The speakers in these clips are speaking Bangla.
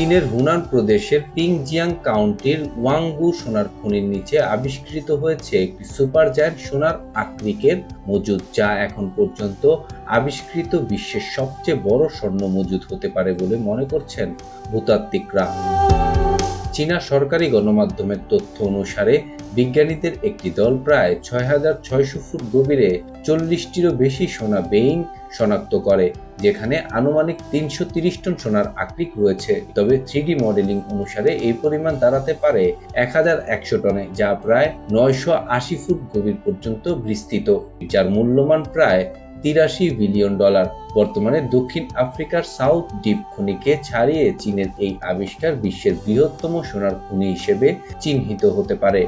চীনের হুনান প্রদেশের পিংজিয়াং কাউন্টির ওয়াংগু সোনার খনির নিচে আবিষ্কৃত হয়েছে একটি সুপার জায়ান্ট সোনার আকৃকের মজুদ, যা এখন পর্যন্ত আবিষ্কৃত বিশ্বের সবচেয়ে বড় স্বর্ণ মজুদ হতে পারে বলে মনে করছেন ভূতাত্ত্বিকরা। চীনা সরকারি গণমাধ্যমের তথ্য অনুসারে বিজ্ঞানীদের একটি দল প্রায় ছয় হাজার ছয়শো ফুট গভীরে চল্লিশটিরও বেশি সোনা বেইন শনাক্ত করে, যেখানে আনুমানিক তিনশো তিরিশ টন সোনার আকরিক রয়েছে। তবে থ্রিডি মডেলিং অনুসারে এই পরিমাণ দাঁড়াতে পারে এক হাজার একশো টনে, যা প্রায় নয়শো আশি ফুট গভীর পর্যন্ত বিস্তৃত, যার মূল্যমান প্রায় তিরাশি বিলিয়ন ডলার। বর্তমানে দক্ষিণ আফ্রিকার সাউথ ডিপ খনিকে ছাড়িয়ে চীনের এই আবিষ্কার বিশ্বের বৃহত্তম সোনার খনি হিসেবে চিহ্নিত হতে পারে।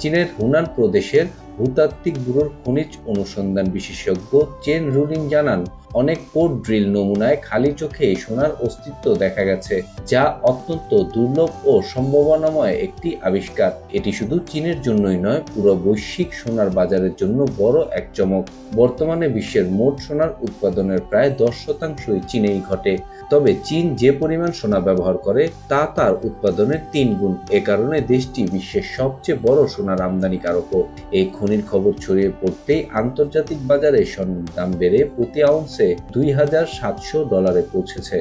চীনের হুনান প্রদেশের ভূতাত্ত্বিক ব্যুরোর খনিজ অনুসন্ধান বিশেষজ্ঞ চেন রুলিং জানান অনেক কোড ড্রিল নমুনায় খালি চোখে সোনার অস্তিত্ব দেখা গেছে, যা অত্যন্ত দুর্লভ ও সম্ভাবনাময় একটি আবিষ্কার। এটি শুধু চীনের জন্যই নয়, পুরো বৈশ্বিক সোনার বাজারের জন্য বড় এক চমক। বর্তমানে বিশ্বের মোট সোনার উৎপাদনের প্রায় দশ শতাংশই চীনেই ঘটে। তবে চীন যে পরিমাণ সোনা ব্যবহার করে, তা তার উৎপাদনের তিন গুণ। এ কারণে দেশটি বিশ্বের সবচেয়ে বড় সোনার আমদানিকারকও। এই খনির খবর ছড়িয়ে পড়তেই আন্তর্জাতিক বাজারে স্বর্ণের দাম বেড়ে প্রতি আউন্সে দুই হাজার সাতশো ডলারে পৌঁছেছে।